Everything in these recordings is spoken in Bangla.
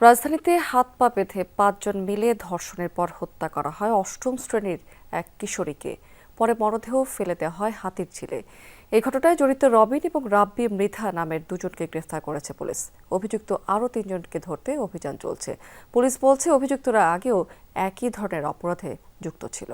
রাজধানীতে হাত পা বেঁধে পাঁচজন মিলে ধর্ষণের পর হত্যা করা হয় অষ্টম শ্রেণির এক কিশোরীকে। পরে মরদেহ ফেলে দেওয়া হয় হাতির ঝিলে। এই ঘটনায় জড়িত রবিন এবং রাব্বি মৃধা নামের দুজনকে গ্রেফতার করেছে পুলিশ। অভিযুক্ত আরও তিনজনকে ধরতে অভিযান চলছে। পুলিশ বলছে, অভিযুক্তরা আগেও একই ধরনের অপরাধে যুক্ত ছিল।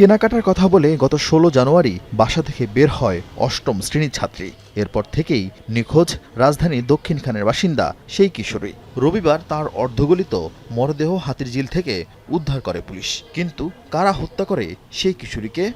কেনাকাটার কথা বলে গত ষোলো জানুয়ারি বাসা থেকে বের হয় অষ্টম শ্রেণির ছাত্রী। এরপর থেকেই নিখোঁজ রাজধানীর দক্ষিণখানের বাসিন্দা সেই কিশোরী। রবিবার তার অর্ধগলিত মরদেহ হাতির ঝিল থেকে উদ্ধার করে পুলিশ। কিন্তু কারা হত্যা করে সেই কিশোরীকে?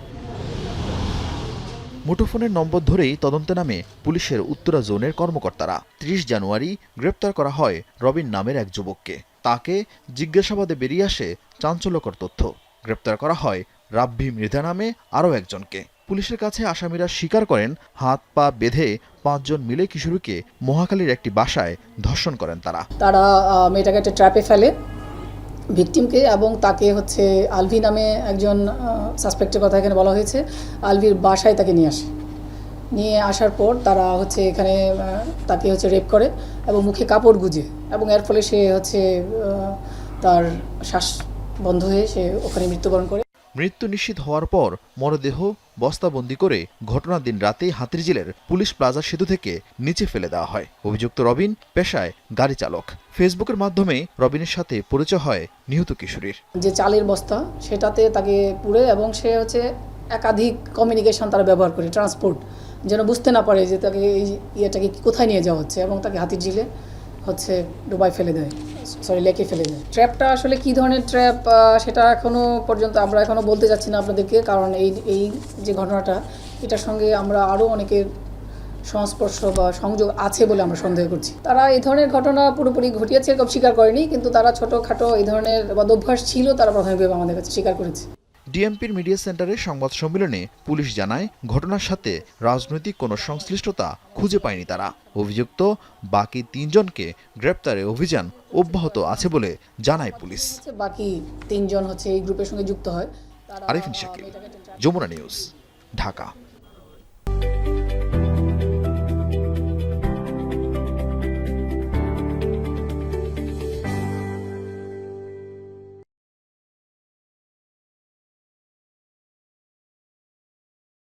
মুঠোফোনের নম্বর ধরেই তদন্তে নামে পুলিশের উত্তরা জোনের কর্মকর্তারা। ত্রিশ জানুয়ারি গ্রেপ্তার করা হয় রবিন নামের এক যুবককে। তাকে জিজ্ঞাসাবাদে বেরিয়ে আসে চাঞ্চল্যকর তথ্য। গ্রেপ্তার করা হয় রাব্বি মৃধা নামে আরও একজনকে। পুলিশের কাছে আসামিরা স্বীকার করেন, হাত, পা বেঁধে পাঁচজন মিলে কিশোরীকে মহাখালীর একটি বাসায় ধর্ষণ করেন তারা। তারা মেয়েটাকে একটা ট্র্যাপে ফেলে, ভিকটিমকে এবং তাকে হচ্ছে আলভি নামে একজন সাসপেক্টের কথা এখানে বলা হয়েছে, আলভির বাসায় তাকে নিয়ে আসে। নিয়ে আসার পর তারা হচ্ছে এখানে তাকে হচ্ছে রেপ করে এবং মুখে কাপড় গুজে এবং এর ফলে সে হচ্ছে তার শ্বাস বন্ধ হয়ে সে ওখানে মৃত্যুবরণ করে। মৃত্যু নিশ্চিত হওয়ার পর মরদেহ বস্তাবন্দি করে ঘটনার দিন রাতেই হাতিরঝিলের পুলিশ প্লাজা সেতু থেকে নিচে ফেলে দেওয়া হয়। অভিযুক্ত রবিন পেশায় গাড়ি চালক। ফেসবুকের মাধ্যমে রবিনের সাথে পরিচয় হয় নিহত কিশোরীর। যে চালের বস্তা, সেটাতে তাকে পুড়ে এবং সে হচ্ছে একাধিক কমিউনিকেশন তারা ব্যবহার করে ট্রান্সপোর্ট যেন বুঝতে না পারে যে তাকে এই ইয়েটাকে কোথায় নিয়ে যাওয়া হচ্ছে এবং তাকে হাতির ঝিলে হচ্ছে ডুবাই ফেলে দেয়। সরি লেকে ফেলে দেয় ট্র্যাপটা আসলে কী ধরনের ট্র্যাপ সেটা এখনও পর্যন্ত আমরা এখনও বলতে যাচ্ছি না আপনাদেরকে, কারণ এই এই যে ঘটনাটা, এটার সঙ্গে আমরা আরও অনেকের সংস্পর্শ বা সংযোগ আছে বলে আমরা সন্দেহ করছি। তারা এই ধরনের ঘটনা পুরোপুরি ঘটিয়েছে, এরকম স্বীকার করেনি, কিন্তু তারা ছোটোখাটো এই ধরনের বদভ্যাস ছিল, তারা প্রাথমিকভাবে আমাদের কাছে স্বীকার করেছে। ডিএমপির মিডিয়া সেন্টারে সংবাদ সম্মেলনে পুলিশ জানায় ঘটনার সাথে রাজনৈতিক কোনো সংশ্লিষ্টতা খুঁজে পায়নি তারা। অভিযুক্ত বাকি তিনজনকে গ্রেপ্তারে অভিযান অব্যাহত আছে বলে জানায় পুলিশ। বাকি তিনজন হচ্ছে এই গ্রুপের সঙ্গে যুক্ত হয়। আরিফিন শাকিল যমুনা নিউজ ঢাকা।